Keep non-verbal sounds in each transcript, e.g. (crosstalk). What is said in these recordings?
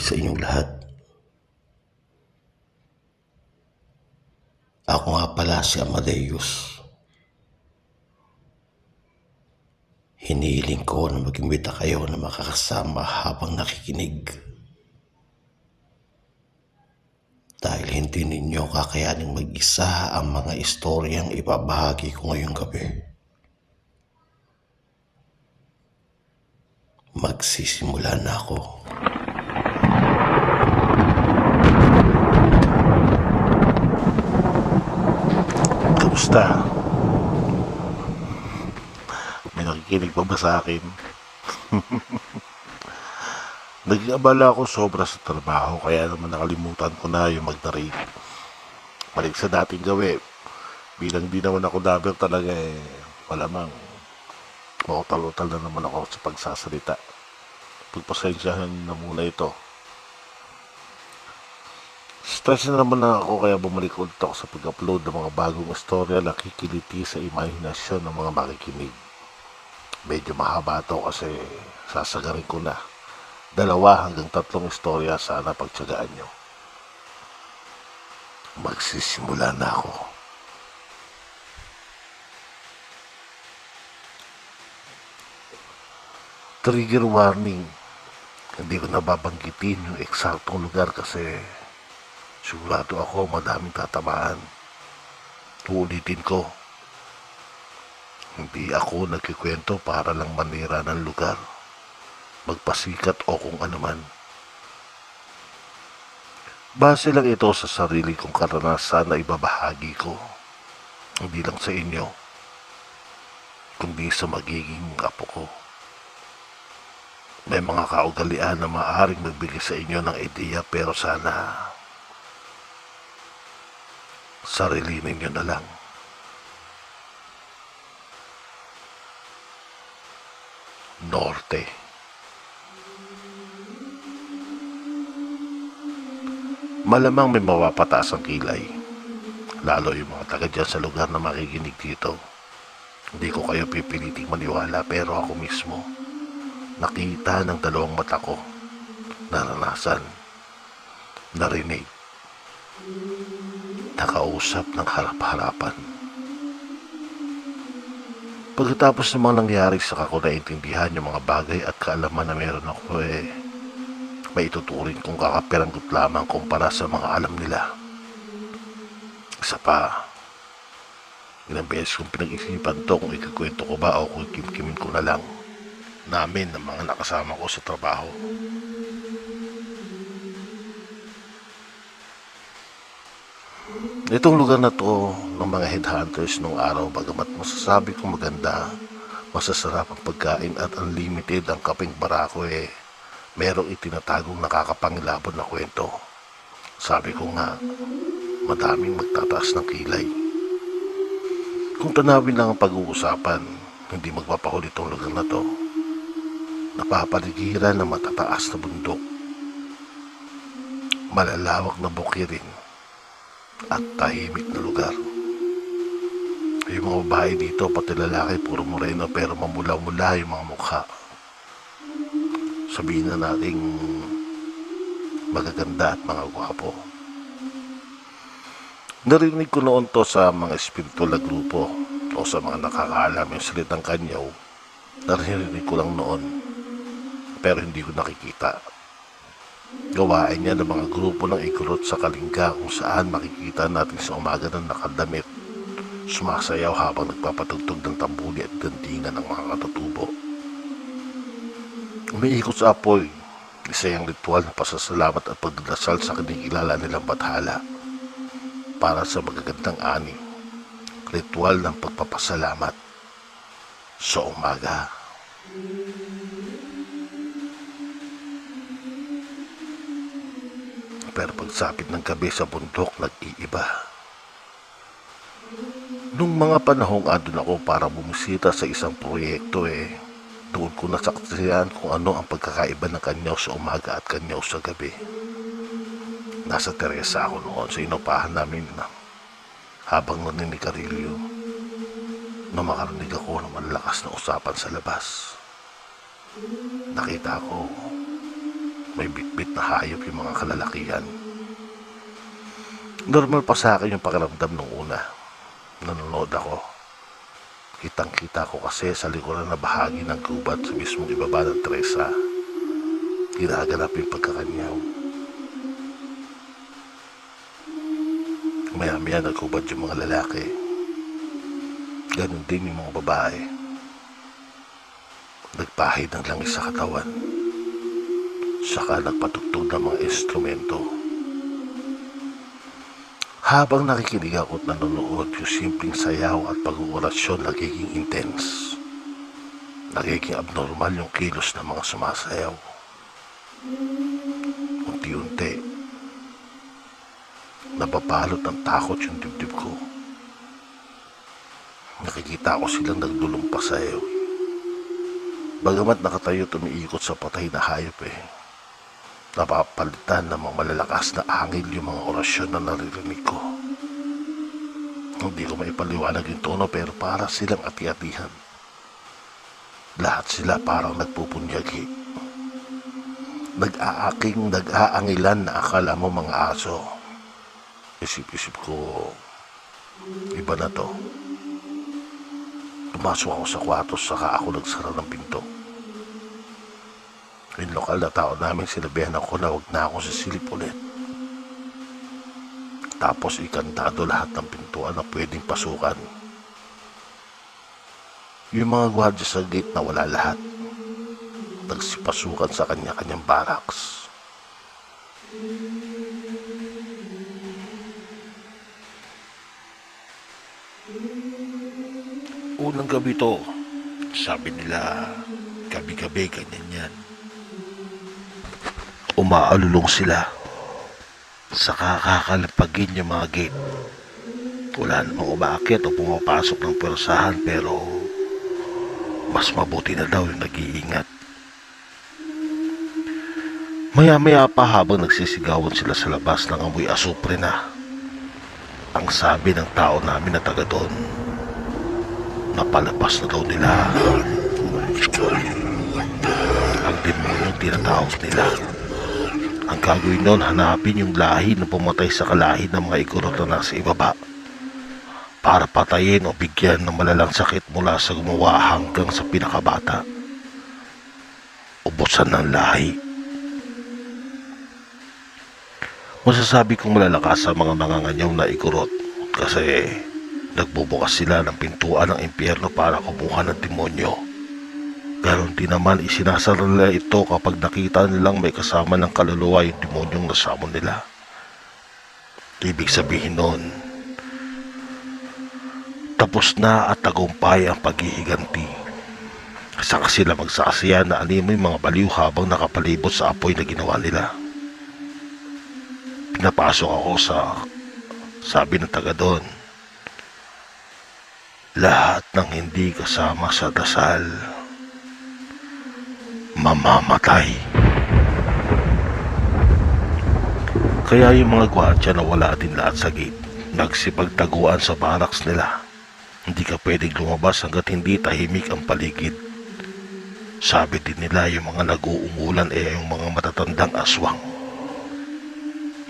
Gabi sa inyong lahat. Ako nga pala si Amadeus. Hinihiling ko na mag-imbita kayo na makakasama habang nakikinig. Dahil hindi ninyo kakayaning mag-isa ang mga istoryang ibabahagi ko ngayong gabi. Magsisimula na ako. Kamusta? May nakikinig pa ba sa akin? (laughs) Naging abala ako sobra sa trabaho kaya naman nakalimutan ko na yung mag-narrate. Balik sa dating gawin. Bilang di naman ako dabber talaga eh. Malamang mautal-utal na naman ako sa pagsasalita. Pagpasensyahan na muna ito. Stress na naman na ako kaya bumalik ulit ako sa pag-upload ng mga bagong istorya na kikiliti sa imahinasyon ng mga makikinig. Medyo mahaba to kasi sasagarin ko na. Dalawa hanggang tatlong istorya sana pagtsagaan nyo. Magsisimula na ako. Trigger warning. Hindi ko nababanggitin yung eksaktong lugar kasi Sigurado ako madaming tatamaan. Uulitin ko. Hindi ako nagkikwento para lang manira ng lugar. Magpasikat o kung anuman. Base lang ito sa sarili kong karanasan na ibabahagi ko. Hindi lang sa inyo, kundi sa magiging apo ko. May mga kaugalian na maaaring magbigay sa inyo ng ideya pero sana sarili ninyo na lang. Norte. Malamang may mapapataas ang kilay. Lalo yung mga taga dyan sa lugar na makikinig dito. Hindi ko kayo pipiliting maniwala pero ako mismo nakita ng dalawang mata ko naranasan narinig nakausap ng harap-harapan. Pagkatapos ng mga nangyari sa ko naintindihan yung mga bagay at kaalaman na meron ako eh, may ituturing kong kakapiranggot lamang kumpara sa mga alam nila. Isa pa, ilang beses kong pinag-isipan to kung ikakwento ko ba o kung kimkimin ko na lang namin ng mga nakasama ko sa trabaho. Itong lugar na to ng mga headhunters nung araw bagamat masasabi kong maganda, masasarap ang pagkain at unlimited ang kaping barako eh, merong itinatagong nakakapangilabot na kwento. Sabi ko nga, madaming magtataas ng kilay. Kung tanawin lang ang pag-uusapan, hindi magpapahuli itong lugar na to. Napapaligiran ng matataas na bundok. Malalawak na bukirin at tahimik na lugar. Yung mga babae dito, pati lalaki, puro moreno pero mamula-mula yung mga mukha. Sabihin na nating magaganda at mga gwapo. Narinig ko noon to sa mga espiritual na grupo o sa mga nakakaalam yung salitang kanyaw. Narinig ko lang noon pero hindi ko nakikita. Gawain niya ng mga grupo ng ikurot sa Kalingga kung saan makikita natin sa umaga ng nakadamit. Sumasayaw habang nagpapatugtog ng tambuli at gantingan ng mga katutubo. Umiikot sa apoy, isa yung ritual na pasasalamat at pagdadasal sa kinikilala nilang bathala para sa magagandang ani. Ritual ng pagpapasalamat sa umaga. Pero pagsapit ng gabi sa bundok, nag-iiba. Nung mga panahong andun ako para bumisita sa isang proyekto eh, doon ko nasaksiyan kung ano ang pagkakaiba ng kanyaw sa umaga at kanyaw sa gabi. Nasa Teresa ako noon sa inupahan namin na habang naninigarilyo na makarinig ako ng malakas na usapan sa labas. Nakita ko may bitbit na hayop yung mga kalalakihan. Normal pa sa akin yung pakiramdam nung una. Nanonood ako. Kitang kita ko kasi sa likuran na bahagi ng gubat sa mismong ibaba ng Teresa. Ginaganap yung pagkakanyaw. Maya-maya nagubad yung mga lalaki. Ganon din yung mga babae. Nagpahid ng langis sa katawan. Saka nagpatugtog ng mga instrumento. Habang nakikinig ako at nanonood, yung simpleng sayaw at pag-uurasyon nagiging intense. Nagiging abnormal yung kilos ng mga sumasayaw. Unti-unti, napapalot ng takot yung dibdib ko. Nakikita ko silang nagdulong pa sa iyo. Bagamat nakatayo tumiikot sa patay na hayop eh, napapalitan ng mga malalakas na angil yung mga orasyon na naririnig ko. Hindi ko maipaliwanag yung tono pero para silang ati-atihan. Lahat sila parang nagpupunyagi. Nag-aaking, nag-aangilan na akala mo mga aso. Isip-isip ko, iba na to. Pumasok ako sa kwarto saka ako nagsara ng pinto. Yung lokal na tao namin sinabihan ako na huwag na akong sisilip ulit. Tapos ikantado lahat ng pintuan na pwedeng pasukan. Yung mga gwardiya sa gate na wala lahat. Nagsipasukan sa kanya-kanyang barracks. Unang gabi to, sabi nila, gabi-gabi ganyan yan. Umaalulong sila sa kakakalapagin yung mga gate. Wala namang umaakit o pumapasok ng pwersahan pero mas mabuti na daw yung nag-iingat. Maya-maya pa habang nagsisigawan sila sa labas ng amoy asupre na. Ang sabi ng tao namin na taga doon, napalabas na daw nila ang demonyong tinatawag nila. Ang gagawin nun, hanapin yung lahi na pumatay sa kalahi ng mga ikurot na nasa ibaba para patayin o bigyan ng malalang sakit mula sa gumawa hanggang sa pinakabata. Ubusan ng lahi. Masasabi kong malalakas sa mga manganganyaw na ikurot kasi nagbubukas sila ng pintuan ng impyerno para kumuha ng demonyo. Ganon din naman isinasara nila ito kapag nakita nilang may kasama ng kaluluwa yung demonyong nasamon nila. Ibig sabihin nun, tapos na at tagumpay ang paghihiganti. Saka sila magsasaya na animoy mga baliw habang nakapalibot sa apoy na ginawa nila. Pinapasok ako sa sabi ng taga doon. Lahat ng hindi kasama sa dasal mamamatay. Kaya yung mga gwardya na wala din lahat sa gate, nagsipagtaguan sa barracks nila. Hindi ka pwedeng lumabas hanggat hindi tahimik ang paligid. Sabi din nila yung mga nag-uumulan eh yung mga matatandang aswang.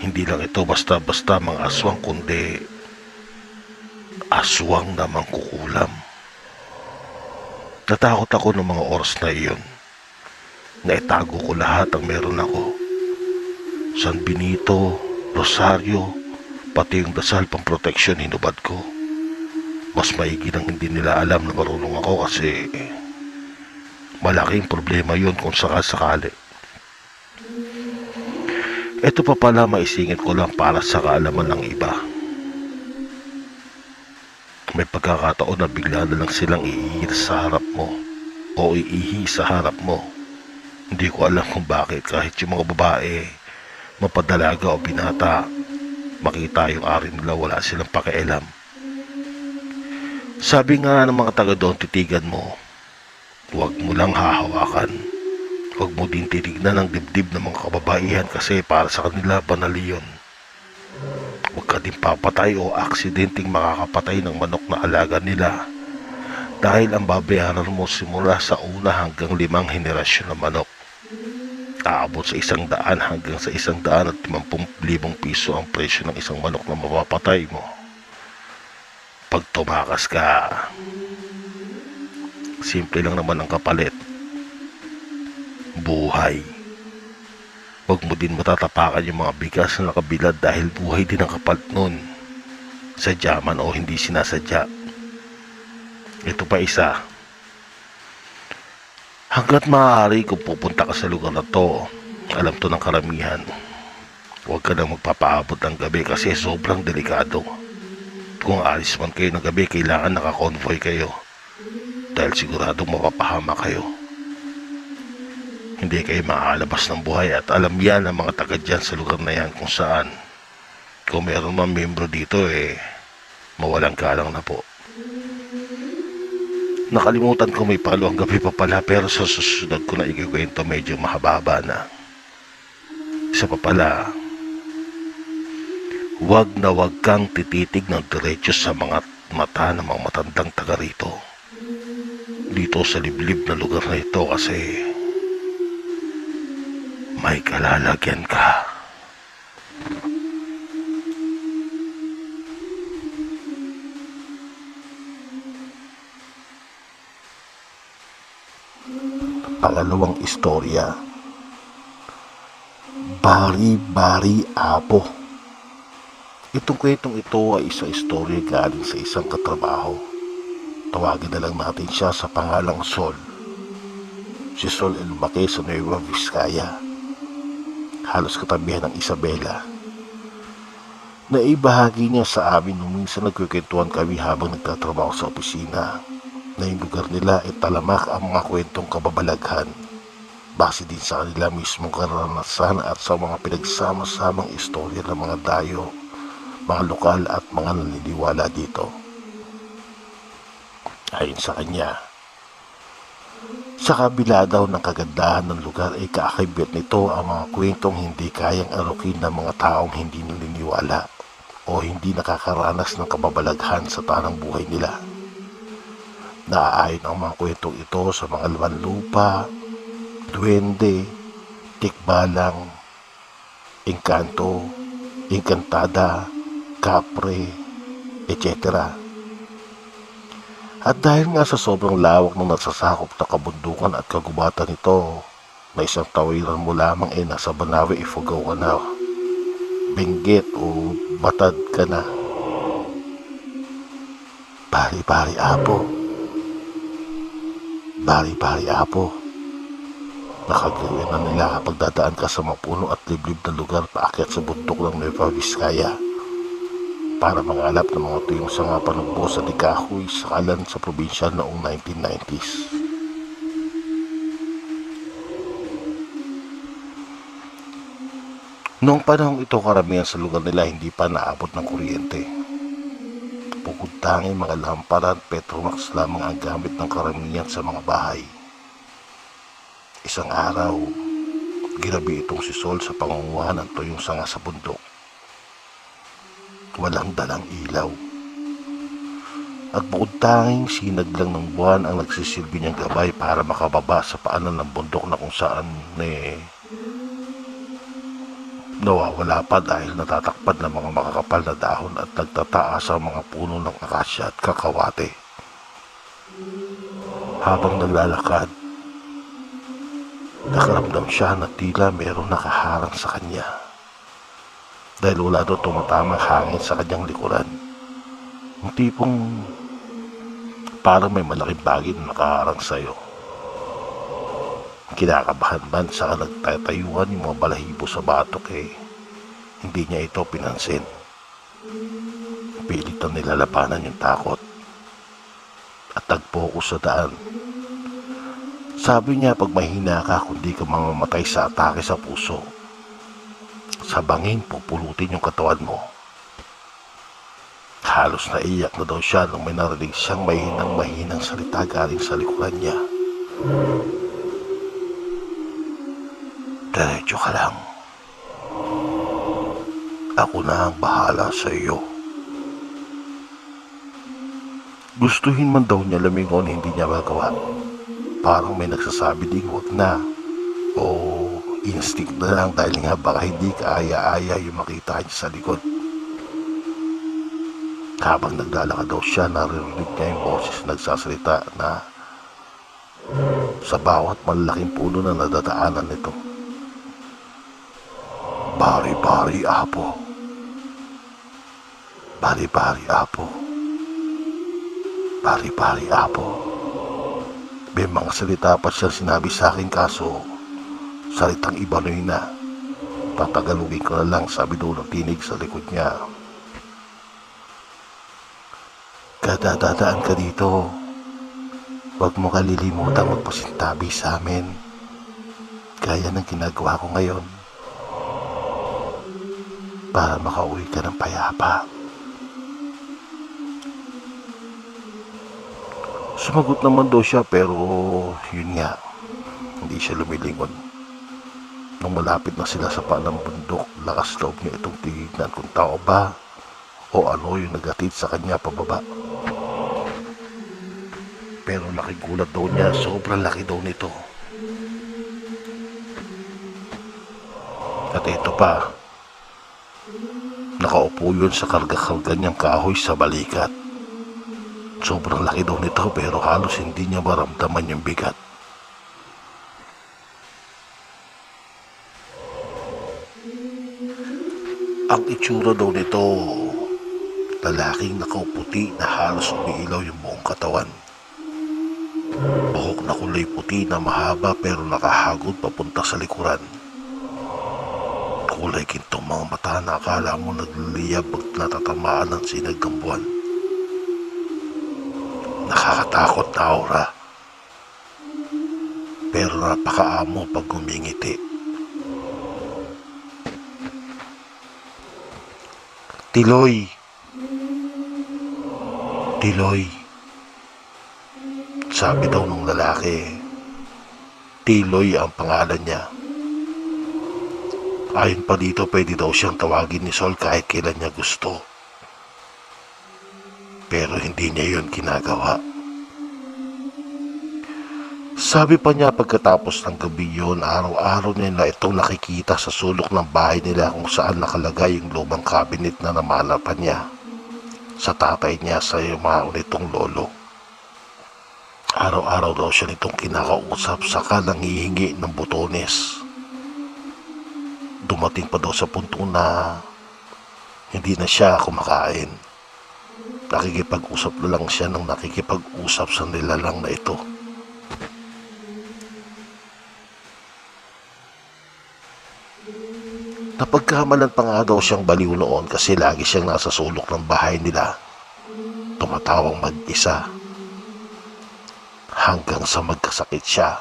Hindi lang ito basta-basta mga aswang kundi aswang na mangkukulam. Natakot ako ng mga oras na iyon. Naitago ko lahat ang meron ako. San Benito, Rosario, pati yung dasal pang proteksyon hinubad ko. Mas maigi nang hindi nila alam na marunong ako kasi malaking problema yun kung sakasakali. Ito pa pala maisingit ko lang para sa kaalaman ng iba. May pagkakataon na bigla na lang silang iihi sa harap mo o iihi sa harap mo. Hindi ko alam kung bakit kahit yung mga babae, mapadalaga o binata, makita yung ari nila wala silang pakialam. Sabi nga ng mga taga doon, titigan mo, huwag mo lang hahawakan. Huwag mo din tinignan ang dibdib ng mga kababaihan kasi para sa kanila banal yun. Huwag ka din papatay o aksidenteng makakapatay ng manok na alaga nila dahil ang babayaran mo simula sa una hanggang limang henerasyon ng manok. Aabot sa isang daan hanggang sa isang daan at limampung libong piso ang presyo ng isang manok na mapapatay mo. Pag tumakas ka, simple lang naman ang kapalit. Buhay. Huwag mo din matatapakan yung mga bigas na nakabilad dahil buhay din ang kapalit nun. Sadya man o hindi sinasadya. Ito pa isa. Hanggat maaari kung pupunta ka sa lugar na to, alam to ng karamihan. Huwag ka na magpapaabot ng gabi kasi sobrang delikado. Kung alis man kayo ng gabi, kailangan nakakonvoy kayo. Dahil siguradong mapapahama kayo. Hindi kayo makakalabas ng buhay at alam yan ng mga taga dyan sa lugar na yan kung saan. Kung meron man membro dito eh, mawalang galang na po. Nakalimutan ko may palo ang gabi pa pala pero sa susunod ko na ikikwento medyo mahaba na. Isa pa pala, huwag na huwag kang tititig ng diretso sa mga mata ng mga matandang taga rito. Dito sa liblib na lugar na ito kasi may kalalagyan ka. Pangalawang istorya. Bari-bari apo. Itong kwentong ito ay isang istorya galing sa isang katrabaho. Tawagin na lang natin siya sa pangalang Sol. Si Sol ay lumaki sa Nueva Vizcaya. Halos katabihan ng Isabela. Naibahagi niya sa amin nung minsan nagkikwentuhan kami habang nagtatrabaho sa opisina na yung lugar nila ay talamak ang mga kwentong kababalaghan base din sa kanila mismong karanasan at sa mga pinagsama-samang istorya ng mga dayo, mga lokal at mga naniniwala dito. Ayon sa kanya, sa kabila daw ng kagandahan ng lugar ay kaakibit nito ang mga kwentong hindi kayang arukin ng mga taong hindi naniniwala o hindi nakakaranas ng kababalaghan sa tanang buhay nila. Naaayon ang mga kwentong ito sa mga lupa, duwende, tikbalang, engkanto, engkantada, kapre, etc. At dahil nga sa sobrang lawak ng nasasakop na kabundukan at kagubatan nito, na isang tawiran mo lamang ay nasa Banawe Ifugao ka na, Benguet o Batad ka na. Bari-bari apo. Bari-bari apo. Nakagawin na nila kapag dadaan ka sa mapuno at liblib na lugar paakyat sa bundok ng Nueva Vizcaya para mangalap ng mga tuyong sanga panugbo sa Dikahoy sa kalan sa probinsya noong 1990s. Noong panahong ito karamihan sa lugar nila hindi pa naabot ng kuryente. Tanging mga lampara at Petromax lamang ang gamit ng karamihan sa mga bahay. Isang araw, ginabi itong si Sol sa pangunguhan ng tuyong sanga sa bundok. Walang dalang ilaw. At bukod tanging sinag lang ng buwan ang nagsisilbi niyang gabay para makababa sa paanan ng bundok na kung saan eh, nawawala pa dahil natatakpan ng mga makakapal na dahon at nagtataas ang mga puno ng akasya at kakawate. Habang naglalakad, nakaramdam siya na tila mayroong nakaharang sa kanya. Dahil wala daw tumatamang hangin sa kanyang likuran. Yung tipong parang may malaking bagay na nakaharang sa'yo. Kinakabahan man sa nagtatayuan yung mga balahibo sa batok eh. Hindi niya ito pinansin. Pilit na nilalabanan yung takot. At tagpo ko sa daan. Sabi niya pag mahina ka kundi ka mamamatay sa atake sa puso. Sa bangin pupulutin yung katawan mo. Halos naiyak na daw siya nung may narinig siyang mahinang mahinang salita galing sa likuran niya. Diretso ka lang. Ako na ang bahala sa iyo. Gustuhin man daw niya lumingon hindi niya magawa. Parang may nagsasabi ding wag na o Instinct na lang dahil nga baka hindi kaaya-aya yung makita niya sa likod. Habang naglalakad daw siya, naririnig niya yung boses nagsasalita na sa bawat malaking puno na nadadaanan nito. Bari-bari apo. Bari-bari apo. Bari-bari apo. May mga salita pa siya sinabi sa akin kaso salitang Ibanoy na. Tatagalugin ko na lang sabi doon ng tinig sa likod niya. Kadadadaan ka dito. Huwag mo kalilimutang magpasintabi sa amin. Gaya ng ginagawa ko ngayon. Para makauwi ka ng payapa. Sumagot naman daw siya pero yun nga, hindi siya lumilingon. Nung malapit na sila sa panang bundok, lakas loob niya itong tignan kung tao ba o ano yung nagatid sa kanya pababa. Pero laki gulat daw niya, sobrang laki daw nito. At ito pa, nakaupo yun sa karga-karga niyang kahoy sa balikat. Sobrang laki daw nito pero halos hindi niya maramdaman yung bigat. Ang itsura daw nito, lalaking nakauputi na halos umiilaw yung buong katawan. Buhok na kulay puti na mahaba pero nakahagod papunta sa likuran. Kulay gintong mga mata na akala mo nagliliyab pag natatamaan ng sinag ng buwan. Nakakatakot na aura. Pero napakaamo pag gumingiti. Tiloy. Tiloy. Sabi daw nung lalaki, Tiloy ang pangalan niya. Ayon pa dito, pwede daw siyang tawagin ni Sol kahit kailan niya gusto. Pero hindi niya yun ginagawa. Sabi pa niya pagkatapos ng gabi yun, araw-araw niya na itong nakikita sa sulok ng bahay nila kung saan nakalagay yung lumang cabinet na namanapan niya sa tatay niya sa yumao nitong lolo. Araw-araw daw siya nitong kinakausap saka nangihingi ng butones. Dumating pa daw sa punto na hindi na siya kumakain. Nakikipag-usap na lang siya nang nakikipag-usap sa nilalang na ito. Napagkamalan pa nga daw siyang baliw noon kasi lagi siyang nasa sulok ng bahay nila. Tumatawang mag-isa. Hanggang sa magkasakit siya.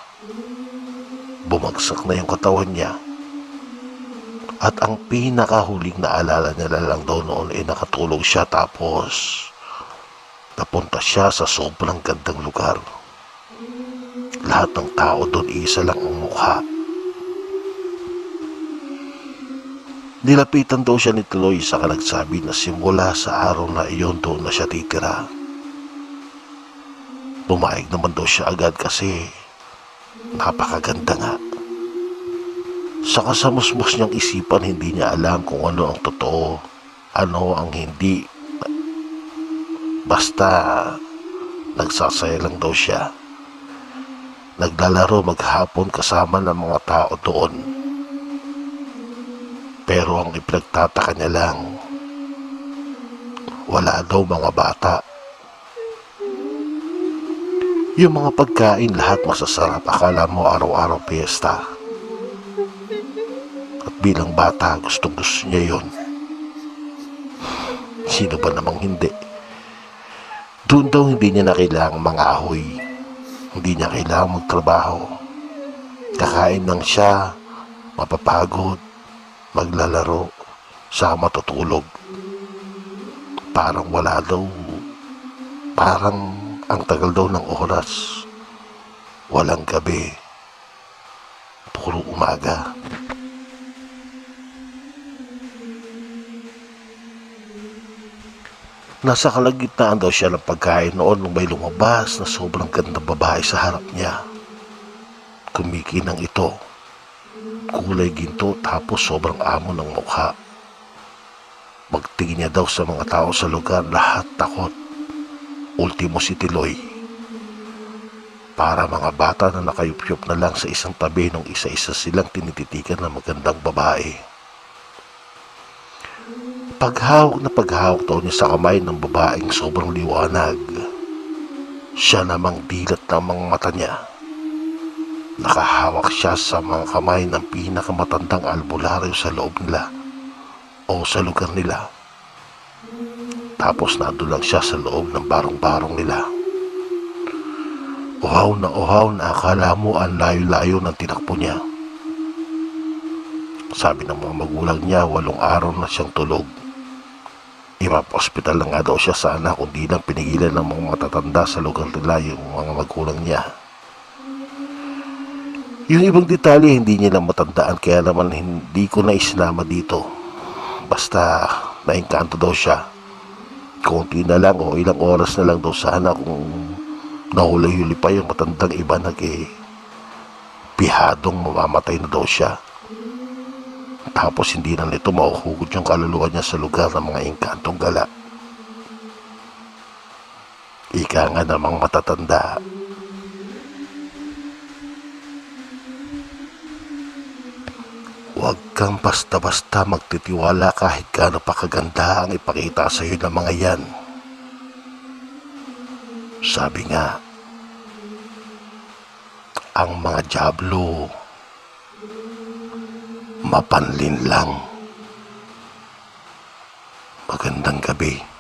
Bumagsak na yung katawan niya. At ang pinakahuling naalala niya na lang daw noon ay nakatulog siya tapos napunta siya sa sobrang gandang lugar. Lahat ng tao doon isa lang ang mukha. Nilapitan daw siya ni Tuloy sa nagsabi na simula sa araw na iyon doon na siya titira. Pumayag naman daw siya agad kasi napakaganda nga. Sa kasamusmus niyang isipan, hindi niya alam kung ano ang totoo, ano ang hindi. Basta, nagsasaya lang daw siya. Naglalaro maghapon kasama ng mga tao doon. Pero ang ipinagtataka niya lang, wala daw mga bata. Yung mga pagkain lahat masasarap, akala mo araw-araw piyesta. At bilang bata, gustong gusto niya yon. Sino ba namang hindi? Doon daw hindi niya na kailangang mangahoy. Hindi niya kailangang magtrabaho. Kakain lang siya, mapapagod, maglalaro, sa matutulog. Parang wala daw, parang ang tagal daw ng oras. Walang gabi, puro umaga. Nasa kalagitnaan daw siya ng pagkain noon nung may lumabas na sobrang gandang babae sa harap niya. Kumikinang ito. kulay ginto tapos sobrang amo ng mukha. Magtingin niya daw sa mga tao sa lugar, lahat takot. Ultimo si Tiloy. Para mga bata na nakayupyup na lang sa isang tabi nung isa-isa silang tinititikan ng magandang babae. Paghawak na paghawak daw niya sa kamay ng babaeng sobrang liwanag. Siya namang dilat ng mga mata niya. Nakahawak siya sa mga kamay ng pinakamatandang albularyo sa loob nila o sa lugar nila. Tapos nandun lang siya sa loob ng barong-barong nila. Uhaw na uhaw na akala mo ang layo-layo ng tinakbo niya. Sabi ng mga magulang niya, walong araw na siyang tulog. Ipapa-hospital na nga daw siya sana kung di lang pinigilan ng mga matatanda sa lugar nila yung mga magulang niya. Yung ibang detalye hindi niya lang matandaan kaya naman hindi ko na isinama dito. Basta naingkanto daw siya. Kunti na lang o ilang oras na lang daw sana kung nahuli-huli pa yung matandang iba nag eh, pihadong mamamatay na daw siya. Tapos hindi na nito mahuhugod yung kaluluwa niya sa lugar ng mga engkantong gala. Ika nga namang matatanda. Huwag kang basta-basta magtitiwala kahit gaano pa kaganda ang ipakita sa iyo ng mga yan. Sabi nga, ang mga jablo mapanlin lang. Magandang gabi.